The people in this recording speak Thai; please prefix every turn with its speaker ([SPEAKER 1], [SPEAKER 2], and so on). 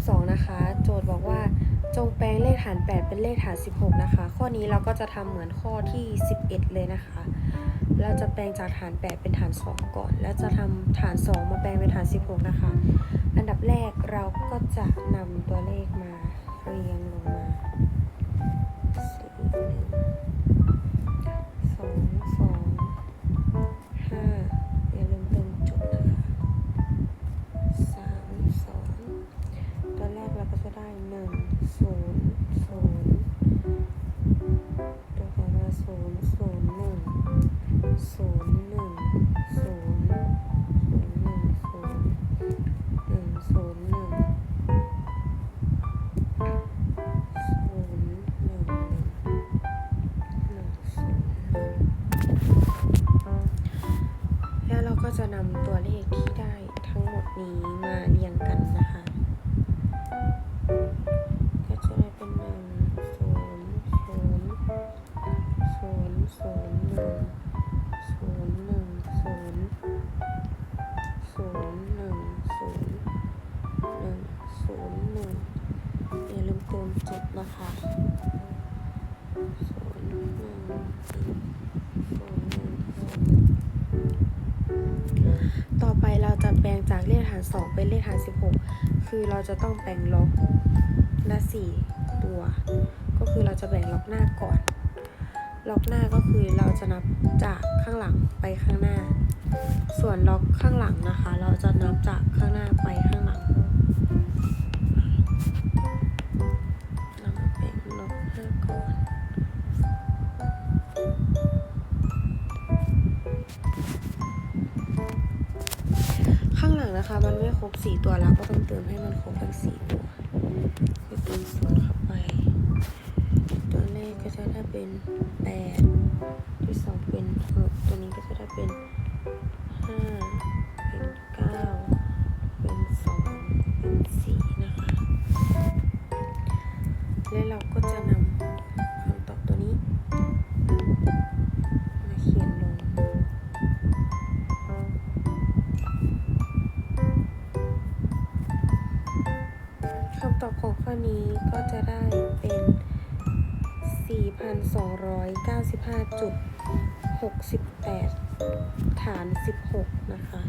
[SPEAKER 1] 12 นะคะ โจทย์บอกว่าจงแปลงเลขฐาน 8 เป็นเลขฐาน 16 นะคะ ข้อนี้เราก็จะทำเหมือนข้อที่ 11 เลยนะคะ เราจะแปลงจากฐาน 8 เป็นฐาน 2 ก่อน แล้วจะทำฐาน 2 มาแปลงเป็นฐาน 16 นะคะ อันดับแรกเราก็จะนำตัวเลขมาเรียงลงมา4 1 ได้หนึ่งศูนย์ศูนย์ตัวต่อมาศูนย์ศูนย์หนึ่งศูนย์หนึ่งศูนย์ศูนย์หนึ่งศูนย์หนึ่งศูนย์หนึ่งศูนย์หนึ่งหนึ่งหนึ่งศูนย์หนึ่งแล้วเราก็จะนำตัวเลขที่ นึ่งศูนย์หนึ่งอย่าลืมเติมจุดนะคะศูนย์หนึ่งศูนย์หนึ่งต่อไปเราจะแปลงจากเลขฐานสองเป็นเลขฐานสิบหกคือเราจะต้องแปลงล็อกละสี่ตัว ก็คือเราจะแบ่งล็อกหน้าก่อน ล็อกหน้าก็คือเราจะนับจากข้างหลังไปข้างหน้า ส่วนล็อกข้างหลังนะคะ เราจะนับจากข้างหน้าไปข้างหลัง นะคะ มันไม่ครบสี่ตัวแล้วก็ต้องเติมให้มันครบทั้งสี่ตัวคือเติมศูนเข้าไป ตัวแรกก็จะได้เป็นแปดที่สองเป็นหกตัวนี้ก็จะได้เป็นห้าเป็นเก้าเป็นสองเป็นสี่นะคะ แล้วเราก็จะ คำตอบของข้อนี้ก็จะได้เป็น 4,295.68 ฐาน 16 นะคะ